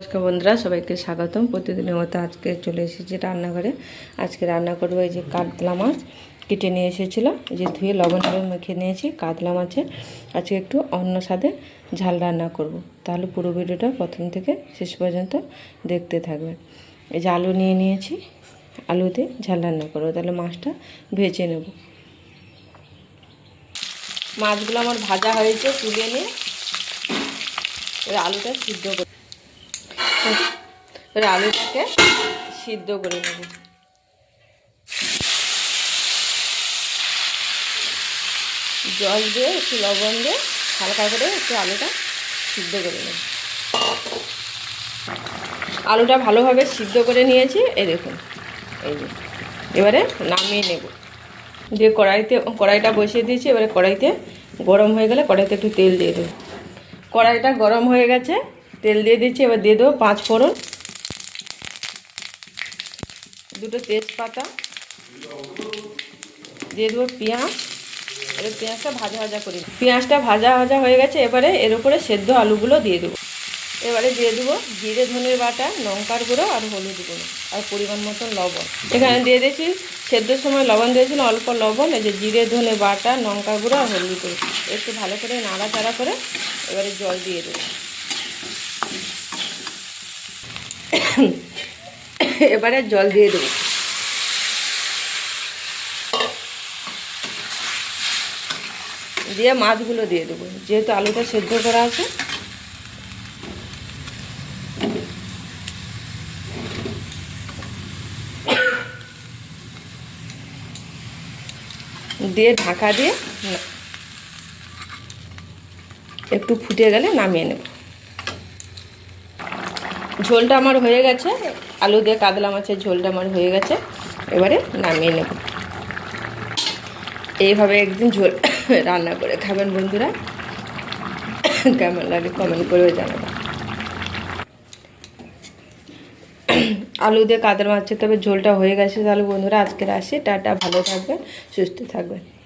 নমস্কার বন্ধুরা, সবাইকে স্বাগতম। প্রতিদিনের মতো আজকে চলে এসেছি রান্নাঘরে। আজকে রান্না করব এই যে কাতলা মাছ, কেটে নিয়ে এসেছিল। যে ধুয়ে লবণ টবণ মেখে নিয়েছি, কাতলা মাছের। আজকে একটু অন্য স্বাদে ঝাল রান্না করব। তাহলে পুরো ভিডিওটা প্রথম থেকে শেষ পর্যন্ত দেখতে থাকবেন এই যে আলু নিয়ে নিয়েছি, আলুতে ঝাল রান্না করব। তাহলে মাছটা ভেজে নেব। মাছগুলো আমার ভাজা হয়েছে, তুলে নিয়ে আলুটা সিদ্ধ এবার আলুটাকে সিদ্ধ করে নেব। জল দিয়ে একটু লবণ দিয়ে হালকা করে একটু আলুটা সিদ্ধ করে নেব। আলুটা ভালোভাবে সিদ্ধ করে নিয়েছি, এই দেখুন, এই যে। এবারে নামিয়ে নেব। দিয়ে কড়াইতে, কড়াইটা বসিয়ে দিয়েছি, এবারে কড়াইতে গরম হয়ে গেলে কড়াইতে একটু তেল দিয়ে দেবো। কড়াইটা গরম হয়ে গেছে তেল দিয়ে দিচ্ছি, এবার দিয়ে দেবো পাঁচ ফোড়ন। দুটো তেজপাতা। দিয়ে দেবো পেঁয়াজ। এবার পেঁয়াজটা ভাজা ভাজা করি পেঁয়াজটা ভাজা ভাজা হয়ে গেছে, এবারে এর উপরে সেদ্ধ আলুগুলো দিয়ে দেবো। এবারে দিয়ে দেবো জিরে, ধনের বাটা, লঙ্কার গুঁড়ো আর হলুদ গুঁড়ো আর পরিমাণ মতন লবণ। এখানে দিয়ে দিয়েছি সেদ্ধর সময় লবণ দিয়েছিলাম অল্প লবণ, এই যে জিরে, ধনে বাটা লঙ্কা গুঁড়ো আর হলুদ গুঁড়ো। একটু ভালো করে নাড়াচাড়া করে এবারে জল দিয়ে দেবো। এবারে জল দিয়ে দেবো। দিয়ে মাছগুলো দিয়ে দেবো। যেহেতু আলুটা সেদ্ধ করা আছে। দিয়ে ঢাকা দিয়ে একটু ফুটে গেলে নামিয়ে নেব। ঝোলটা আমার হয়ে গেছে। আলু দিয়ে কাতলা মাছের ঝোলটা আমার হয়ে গেছে। এবারে নামিয়ে নেব। এইভাবে একদিন ঝোল রান্না করে খাবেন বন্ধুরা। কেমন লাগে কমেন্ট করে জানাবেন। আলু দিয়ে কাতলা মাছের তবে ঝোলটা হয়ে গেছে তাহলে বন্ধুরা, আজকের আসি টাটা, ভালো থাকবেন, সুস্থ থাকবেন।